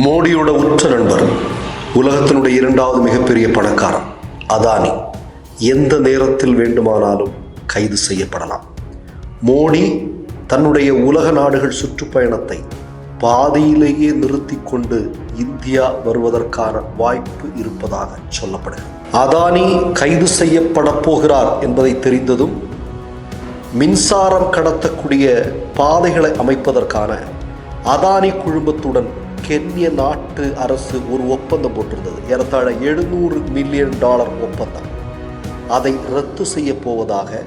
மோடியோட உற்ற நண்பர் உலகத்தினுடைய இரண்டாவது மிகப்பெரிய பணக்காரன் அதானி. எந்த நேரத்தில் வேண்டுமானாலும் கைது செய்யப்படலாம். மோடி தன்னுடைய உலக நாடுகள் சுற்றுப்பயணத்தை பாதியிலேயே நிறுத்தி கொண்டு இந்தியா வருவதற்கான வாய்ப்பு இருப்பதாக சொல்லப்படுகிறது. அதானி கைது செய்யப்பட போகிறார் என்பதை தெரிந்ததும் மின்சாரம் கடத்தக்கூடிய பாதைகளை அமைப்பதற்கான அதானி குழுமத்துடன் கென்ய நாட்டு அரசு ஒரு ஒப்பந்தம் போட்டிருந்தது. ஏறத்தாழ எழுநூறு மில்லியன் டாலர் ஒப்பந்தம். அதை ரத்து செய்ய போவதாக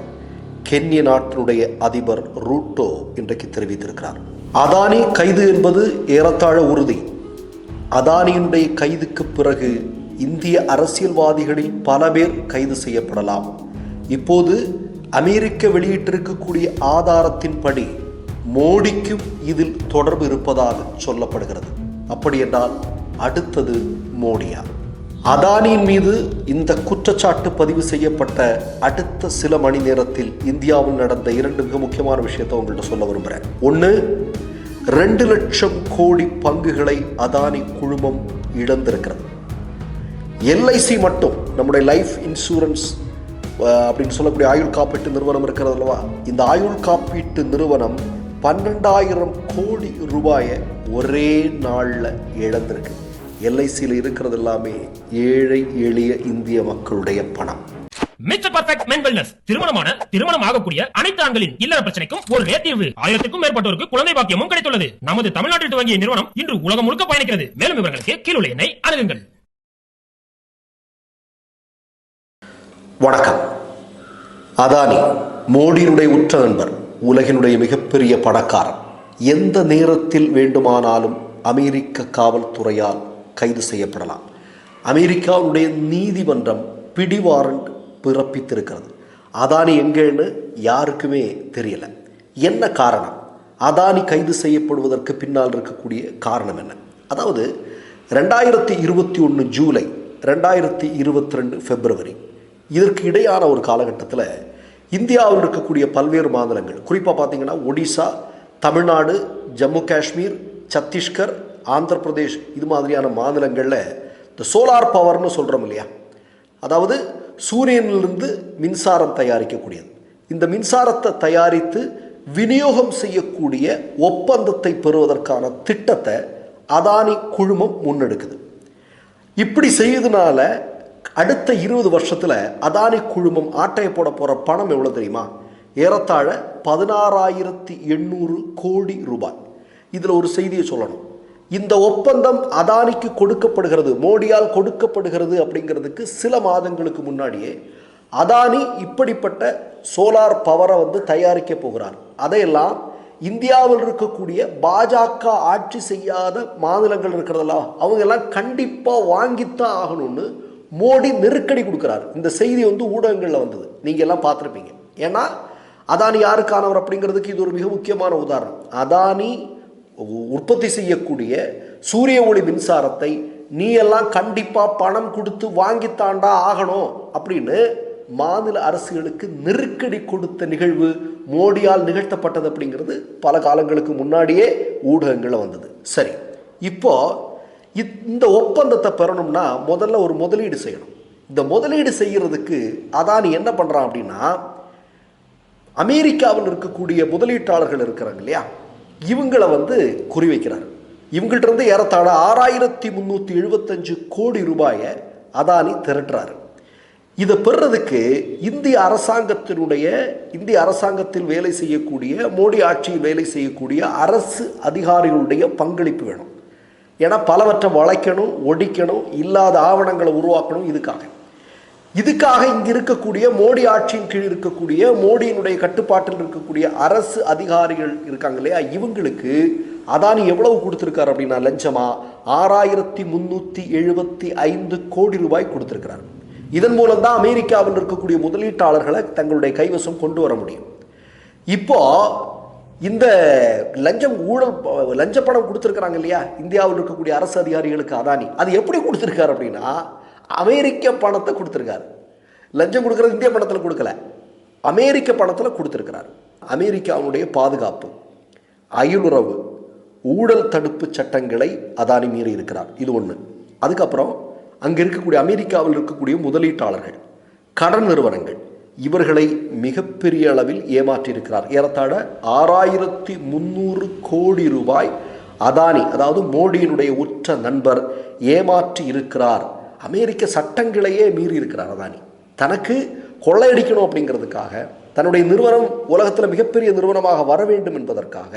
கென்ய நாட்டினுடைய அதிபர் ரூட்டோ இன்றைக்கு தெரிவித்திருக்கிறார். அதானி கைது என்பது ஏறத்தாழ உறுதி. அதானியினுடைய கைதுக்கு பிறகு இந்திய அரசியல்வாதிகளில் பல பேர் கைது செய்யப்படலாம். இப்போது அமெரிக்க வெளியிட்டிருக்கக்கூடிய ஆதாரத்தின்படி மோடிக்கும் இதில் தொடர்பு இருப்பதாக சொல்லப்படுகிறது. அப்படி என்றால் அடுத்தது மோடியா. அதானியின் மீது இந்த குற்றச்சாட்டு பதிவு செய்யப்பட்ட அடுத்த சில மணி நேரத்தில் இந்தியாவில் நடந்த இரண்டு மிக முக்கியமான விஷயத்தை உங்கள்கிட்ட சொல்ல விரும்புகிறேன் ஒன்று ரெண்டு லட்சம் கோடி பங்குகளை அதானி குழுமம் இழந்திருக்கிறது. எல்ஐசி மட்டும் நம்முடைய லைஃப் இன்சூரன்ஸ் அப்படின்னு சொல்லக்கூடிய ஆயுள் காப்பீட்டு நிறுவனம் இருக்கிறது அல்லவா? இந்த ஆயுள் காப்பீட்டு நிறுவனம் பன்னெண்டாயிரம் கோடி ரூபாயை ஒரே நாளில் இழந்திருக்கு. எல்ஐசியில் இருக்கிறது எல்லாமே ஏழை எளிய இந்திய மக்களுடைய பணம். மிஸ்டர் பர்ஃபெக்ட் மென் வெல்னஸ் திருமணமான திருமணம் ஆகக்கூடிய அனைத்து ஆண்களின் இல்லற பிரச்சனைக்கும் ஒரே தீர்வு. ஆயிரத்துக்கும் மேற்பட்டோருக்கு குழந்தை பாக்கியமும் கிடைத்துள்ளது. நமது தமிழ்நாட்டில் துவங்கிய நிறுவனம் இன்று உலகம் முழுக்க பயணிக்கிறது. மேலும் விவரங்களுக்கு கீழுள்ள எண்ணை அணுகுங்கள். வணக்கம். அதானி மோடியினுடைய உற்ற நண்பர் உலகினுடைய மிகப்பெரிய பணக்காரன் எந்த நேரத்தில் வேண்டுமானாலும் அமெரிக்க காவல்துறையால் கைது செய்யப்படலாம். அமெரிக்காவுடைய நீதிமன்றம் பிடிவாரண்ட் பிறப்பித்திருக்கிறது. அதானி எங்கேன்னு யாருக்குமே தெரியல. என்ன காரணம்? அதானி கைது செய்யப்படுவதற்கு பின்னால் இருக்கக்கூடிய காரணம் என்ன? அதாவது ரெண்டாயிரத்தி இருபத்தி ஒன்று ஜூலை ரெண்டாயிரத்தி இருபத்தி ரெண்டு பிப்ரவரி இதற்கு இடையான ஒரு காலகட்டத்தில் இந்தியாவில் இருக்கக்கூடிய பல்வேறு மாநிலங்கள் குறிப்பாக பார்த்தீங்கன்னா ஒடிசா தமிழ்நாடு ஜம்மு காஷ்மீர் சத்தீஸ்கர் ஆந்திர பிரதேஷ் இது மாதிரியான மாநிலங்களில் இந்த சோலார் பவர்னு சொல்கிறோம் இல்லையா? அதாவது சூரியனிலிருந்து மின்சாரம் தயாரிக்கக்கூடியது. இந்த மின்சாரத்தை தயாரித்து விநியோகம் செய்யக்கூடிய ஒப்பந்தத்தை பெறுவதற்கான திட்டத்தை அதானி குழுமம் முன்னெடுக்குது. இப்படி செய்யறதுனால அடுத்த இருபது வருஷத்தில் அதானி குழுமம் ஆட்டைய போட போகிற பணம் எவ்வளோ தெரியுமா? ஏறத்தாழ பதினாறாயிரத்தி எண்ணூறு கோடி ரூபாய். இதில் ஒரு செய்தியை சொல்லணும். இந்த ஒப்பந்தம் அதானிக்கு கொடுக்கப்படுகிறது மோடியால் கொடுக்கப்படுகிறது அப்படிங்கிறதுக்கு சில மாதங்களுக்கு முன்னாடியே அதானி இப்படிப்பட்ட சோலார் பவரை வந்து தயாரிக்க போகிறார். அதையெல்லாம் இந்தியாவில் இருக்கக்கூடிய பாஜக ஆட்சி செய்யாத மாநிலங்கள் இருக்கிறதெல்லாம் அவங்க எல்லாம் கண்டிப்பாக வாங்கித்தான் ஆகணும்னு மோடி நெருக்கடி கொடுக்குறாரு. இந்த செய்தி வந்து ஊடகங்களில் வந்தது. நீங்கள் எல்லாம் பார்த்துருப்பீங்க. ஏன்னா அதானி யாருக்கானவர் அப்படிங்கிறதுக்கு இது ஒரு மிக முக்கியமான உதாரணம். அதானி உற்பத்தி செய்யக்கூடிய சூரிய ஒளி மின்சாரத்தை நீ எல்லாம் கண்டிப்பாக பணம் கொடுத்து வாங்கித்தாண்டா ஆகணும் அப்படின்னு மாநில அரசுகளுக்கு நெருக்கடி கொடுத்த நிகழ்வு மோடியால் நிகழ்த்தப்பட்டது அப்படிங்கிறது பல காலங்களுக்கு முன்னாடியே ஊடகங்களில் வந்தது. சரி இப்போ இந்த ஒப்பந்தத்தை பெறணும்னா முதல்ல ஒரு முதலீடு செய்யணும். இந்த முதலீடு செய்கிறதுக்கு அதானி என்ன பண்ணுறான் அப்படின்னா அமெரிக்காவில் இருக்கக்கூடிய முதலீட்டாளர்கள் இருக்கிறாங்க இல்லையா? இவங்களை வந்து குறிவைக்கிறார் இவங்கள்ட்ட இருந்து ஏறத்தாழ ஆறாயிரத்தி முந்நூற்றி எழுபத்தஞ்சு கோடி ரூபாயை அதானி திரட்டுறாரு. இதை பெறுறதுக்கு இந்திய அரசாங்கத்தினுடைய இந்திய அரசாங்கத்தில் வேலை செய்யக்கூடிய மோடி ஆட்சியில் வேலை செய்யக்கூடிய அரசு அதிகாரிகளுடைய பங்களிப்பு வேணும். ஏன்னா பலவற்றை வளைக்கணும் ஒடிக்கணும் இல்லாத ஆவணங்களை உருவாக்கணும் இதுக்காக. இதுக்காக இங்கே இருக்கக்கூடிய மோடி ஆட்சியின் கீழ் இருக்கக்கூடிய மோடியினுடைய கட்டுப்பாட்டில் இருக்கக்கூடிய அரசு அதிகாரிகள் இருக்காங்க இல்லையா? இவங்களுக்கு அதானி எவ்வளவு கொடுத்துருக்காரு அப்படின்னா லஞ்சமா? ஆறாயிரத்தி முந்நூற்றி எழுபத்தி ஐந்து கோடி ரூபாய் கொடுத்துருக்கிறார். இதன் மூலம் தான் அமெரிக்காவில் இருக்கக்கூடிய முதலீட்டாளர்களை தங்களுடைய கைவசம் கொண்டு வர முடியும். இப்போ இந்த லஞ்சம் ஊழல் ப- லஞ்ச பணம் கொடுத்துருக்குறாங்க இல்லையா? இந்தியாவில் இருக்கக்கூடிய அரசு அதிகாரிகளுக்கு அதானி. அது எப்படி கொடுத்துருக்காரு அப்படின்னா அமெரிக்க பணத்தை கொடுத்துருக்காரு. லஞ்சம் கொடுக்குறது இந்திய பணத்தில் கொடுக்கல. அமெரிக்க பணத்தில் கொடுத்துருக்கிறார். அமெரிக்காவுடைய பாதுகாப்பு அயலுறவு ஊழல் தடுப்பு சட்டங்களை அதானி மீறி இருக்கிறார். இது ஒன்று அதுக்கப்புறம் அங்கே இருக்கக்கூடிய அமெரிக்காவில் இருக்கக்கூடிய முதலீட்டாளர்கள் கடன் நிறுவனங்கள் இவர்களை மிகப்பெரிய அளவில் ஏமாற்றியிருக்கிறார். ஏறத்தாழ ஆறாயிரத்தி முந்நூறு கோடி ரூபாய் அதானி அதாவது மோடியினுடைய உற்ற நண்பர் ஏமாற்றி இருக்கிறார். அமெரிக்க சட்டங்களையே மீறி இருக்கிறார் அதானி. தனக்கு கொள்ளையடிக்கணும் அப்படிங்கிறதுக்காக தன்னுடைய நிறுவனம் உலகத்தில் மிகப்பெரிய நிறுவனமாக வர வேண்டும் என்பதற்காக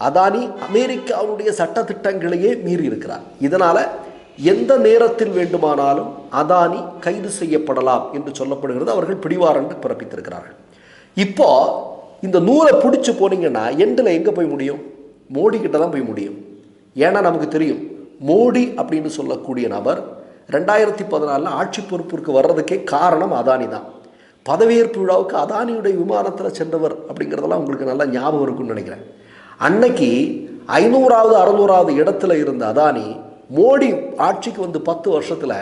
அதானி அமெரிக்காவுடைய சட்டத்திட்டங்களையே மீறி இருக்கிறார். இதனால் எந்த நேரத்தில் வேண்டுமானாலும் அதானி கைது செய்யப்படலாம் என்று சொல்லப்படுகிறது. அவர்கள் பிடிவாரண்டு பிறப்பித்திருக்கிறார்கள். இப்போ இந்த நூலை பிடிச்சி போனீங்கன்னா எண்டில் எங்கே போய் முடியும்? மோடி கிட்ட தான் போய் முடியும். ஏன்னா நமக்கு தெரியும் மோடி அப்படின்னு சொல்லக்கூடிய நபர் ரெண்டாயிரத்தி பதினாலில் ஆட்சி பொறுப்பிற்கு வர்றதுக்கே காரணம் அதானி தான். பதவியேற்பு விழாவுக்கு அதானியுடைய விமானத்தில் சென்றவர் அப்படிங்கிறதெல்லாம் உங்களுக்கு நல்லா ஞாபகம் இருக்கும்னு நினைக்கிறேன். அன்னைக்கு ஐநூறாவது அறுநூறாவது இடத்துல இருந்த அதானி மோடி ஆட்சிக்கு வந்து பத்து வருஷத்தில்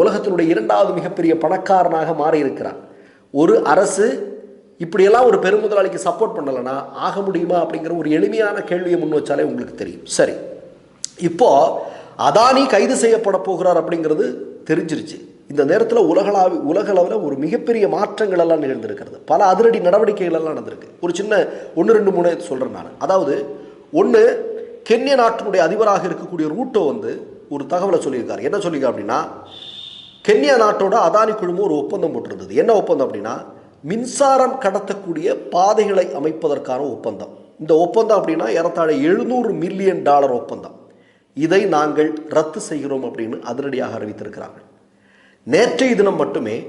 உலகத்தினுடைய இரண்டாவது மிகப்பெரிய பணக்காரனாக மாறி இருக்கிறார் ஒரு அரசு இப்படியெல்லாம் ஒரு பெருமுதலாளிக்கு சப்போர்ட் பண்ணலைன்னா ஆக முடியுமா அப்படிங்கிற ஒரு எளிமையான கேள்வியை முன் வச்சாலே உங்களுக்கு தெரியும். சரி. இப்போது அதானி கைது செய்யப்பட போகிறார் அப்படிங்கிறது தெரிஞ்சிருச்சு. இந்த நேரத்தில் உலகளாவி உலகளவில் ஒரு மிகப்பெரிய மாற்றங்கள் எல்லாம் நிகழ்ந்திருக்கிறது. பல அதிரடி நடவடிக்கைகள் எல்லாம் நடந்திருக்கு. ஒரு சின்ன ஒன்று ரெண்டு மூணு சொல்கிறேன் நான். அதாவது ஒன்று கென்ய நாட்டினுடைய அதிபராக இருக்கக்கூடிய ரூட்டோ வந்து ஒரு தகவலை சொல்லியிருக்கார். என்ன சொல்லியிருக்காரு அப்படின்னா கென்யா நாட்டோட அதானி குழுமம் ஒரு ஒப்பந்தம் போட்டிருந்தது. என்ன ஒப்பந்தம் அப்படின்னா மின்சாரம் கடத்தக்கூடிய பாதைகளை அமைப்பதற்கான ஒப்பந்தம். இந்த ஒப்பந்தம் அப்படின்னா ஏறத்தாழ எழுநூறு மில்லியன் டாலர் ஒப்பந்தம். இதை நாங்கள் ரத்து செய்கிறோம் அப்படின்னு அதிரடியாக அறிவித்திருக்கிறார்கள். நேற்றைய தினம் மட்டுமே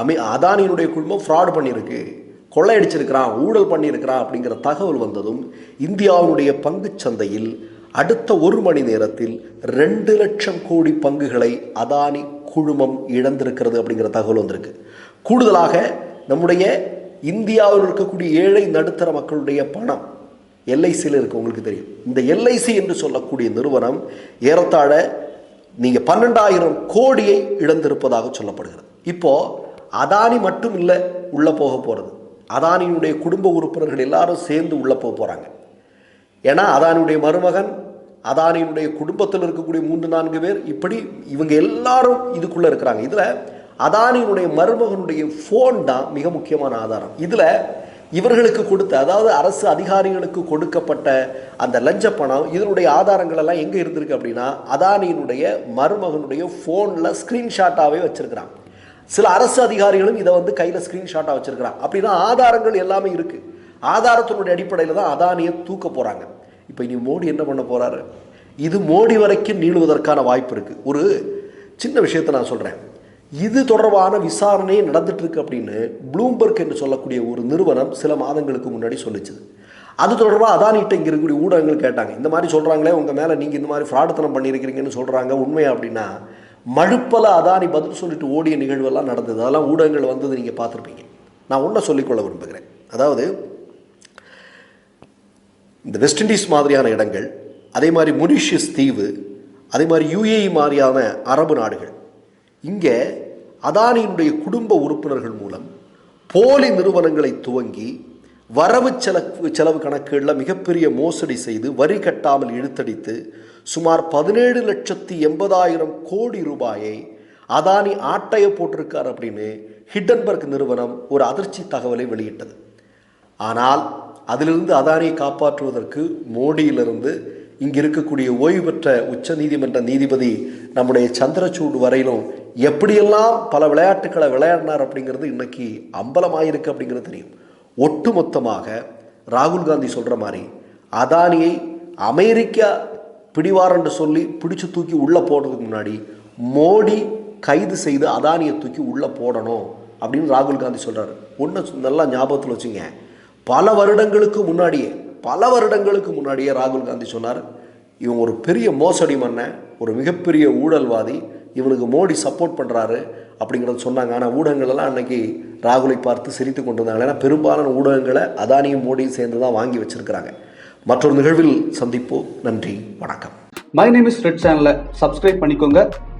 அமி அதானியினுடைய குழுமம் ஃப்ராட் பண்ணியிருக்கு கொள்ளையடிச்சிருக்கிறான் ஊழல் பண்ணியிருக்கிறான் அப்படிங்கிற தகவல் வந்ததும் இந்தியாவினுடைய பங்குச் சந்தையில் அடுத்த ஒரு மணி நேரத்தில் ரெண்டு லட்சம் கோடி பங்குகளை அதானி குழுமம் இழந்திருக்கிறது அப்படிங்கிற தகவல் வந்திருக்கு. கூடுதலாக நம்முடைய இந்தியாவில் இருக்கக்கூடிய ஏழை நடுத்தர மக்களுடைய பணம் எல்ஐசியில் இருக்குது உங்களுக்கு தெரியும். இந்த எல்ஐசி என்று சொல்லக்கூடிய நிறுவனம் ஏறத்தாழ நீங்கள் பன்னெண்டாயிரம் கோடியை இழந்திருப்பதாக சொல்லப்படுகிறது. இப்போது அதானி மட்டும் இல்லை உள்ளே போக போகிறது அதானியினுடைய குடும்ப உறுப்பினர்கள் எல்லாரும் சேர்ந்து உள்ளே போக போகிறாங்க ஏன்னா அதானியுடைய மருமகன் அதானியினுடைய குடும்பத்தில் இருக்கக்கூடிய மூன்று நான்கு பேர் இப்படி இவங்க எல்லாரும் இதுக்குள்ளே இருக்கிறாங்க. இதில் அதானியினுடைய மருமகனுடைய ஃபோன் தான் மிக முக்கியமான ஆதாரம். இதில் இவர்களுக்கு கொடுத்த அதாவது அரசு அதிகாரிகளுக்கு கொடுக்கப்பட்ட அந்த லஞ்ச பணம் இதனுடைய ஆதாரங்கள் எல்லாம் எங்கே இருந்திருக்கு அப்படின்னா அதானியினுடைய மருமகனுடைய ஃபோனில் ஸ்க்ரீன்ஷாட்டாகவே வச்சுருக்கிறான். சில அரசு அதிகாரிகளும் இதை வந்து கையில் ஸ்க்ரீன்ஷாட்டாக வச்சுருக்கிறான். அப்படின்னா ஆதாரங்கள் எல்லாமே இருக்குது ஆதாரத்தினுடைய அடிப்படையில் தான் அதானியை தூக்க போகிறாங்க இப்போ இனி மோடி என்ன பண்ண போகிறாரு இது மோடி வரைக்கும் நீளுவதற்கான வாய்ப்பு இருக்குது ஒரு சின்ன விஷயத்தை நான் சொல்கிறேன் இது தொடர்பான விசாரணை நடந்துட்டு இருக்கு அப்படின்னு ப்ளூம்பர்க் என்று சொல்லக்கூடிய ஒரு நிறுவனம் சில மாதங்களுக்கு முன்னாடி சொல்லிச்சுது. அது தொடர்பாக அதானிட்ட இங்கே இருக்கக்கூடிய ஊடகங்கள் கேட்டாங்க. இந்த மாதிரி சொல்கிறாங்களே உங்கள் மேலே நீங்கள் இந்த மாதிரி ஃப்ராடுத்தனம் பண்ணியிருக்கிறீங்கன்னு சொல்கிறாங்க உண்மையா அப்படின்னா மழுப்பல அதானி பதில் சொல்லிட்டு ஓடிய நிகழ்வெல்லாம் நடந்தது. அதெல்லாம் ஊடகங்கள் வந்தது நீங்கள் பார்த்துருப்பீங்க. நான் ஒன்றை சொல்லிக்கொள்ள விரும்புகிறேன். அதாவது இந்த வெஸ்ட் இண்டீஸ் மாதிரியான இடங்கள் அதே மாதிரி மொரிஷியஸ் தீவு அதே மாதிரி யுஏஇ மாதிரியான அரபு நாடுகள் இங்கே அதானியினுடைய குடும்ப உறுப்பினர்கள் மூலம் போலி நிறுவனங்களை துவங்கி வரவு செலவு செலவு கணக்குகளில் மிகப்பெரிய மோசடி செய்து வரி கட்டாமல் இழுத்தடித்து சுமார் பதினேழு லட்சத்தி எண்பதாயிரம் கோடி ரூபாயை அதானி ஆட்டைய போட்டிருக்கார் அப்படின்னு ஹிட்டன்பர்க் நிறுவனம் ஒரு அதிர்ச்சி தகவலை வெளியிட்டது. ஆனால் அதிலிருந்து அதானியை காப்பாற்றுவதற்கு மோடியிலிருந்து இங்கு இருக்கக்கூடிய ஓய்வு பெற்ற உச்ச நீதிமன்ற நீதிபதி நம்முடைய சந்திரசூட் வரையிலும் எப்படியெல்லாம் பல விளையாட்டுகளை விளையாடினார் அப்படிங்கிறது இன்னைக்கு அம்பலமாயிருக்கு அப்படிங்கிறது தெரியும். ஒட்டுமொத்தமாக ராகுல் காந்தி சொல்கிற மாதிரி அதானியை அமெரிக்கா பிடிவாரன்று சொல்லி பிடிச்சு தூக்கி உள்ளே போடுறதுக்கு முன்னாடி மோடி கைது செய்து அதானியை தூக்கி உள்ளே போடணும் அப்படின்னு ராகுல் காந்தி சொல்கிறார் ஒன்று நல்லா ஞாபகத்தில் வச்சுங்க. பல வருடங்களுக்கு முன்னாடியே பல வருடங்களுக்கு முன்னாடியே ராகுல் காந்தி சொன்னார் இவன் ஒரு பெரிய மோசடி மன்னன் ஒரு மிகப்பெரிய ஊழல்வாதி இவனுக்கு மோடி சப்போர்ட் பண்ணுறாரு அப்படிங்கிறத சொன்னாங்க. ஆனால் ஊடகங்களெல்லாம் அன்னைக்கு ராகுலை பார்த்து சிரித்து கொண்டு இருந்தாங்க ஏன்னா பெரும்பாலான ஊடகங்களை அதானியும் மோடியும் சேர்ந்து தான் வாங்கி வச்சிருக்கிறாங்க. மற்றொரு நிகழ்வில் சந்திப்போம். நன்றி. வணக்கம். மை நேம் இஸ் ரெட் சேனலை சப்ஸ்கிரைப் பண்ணிக்கோங்க.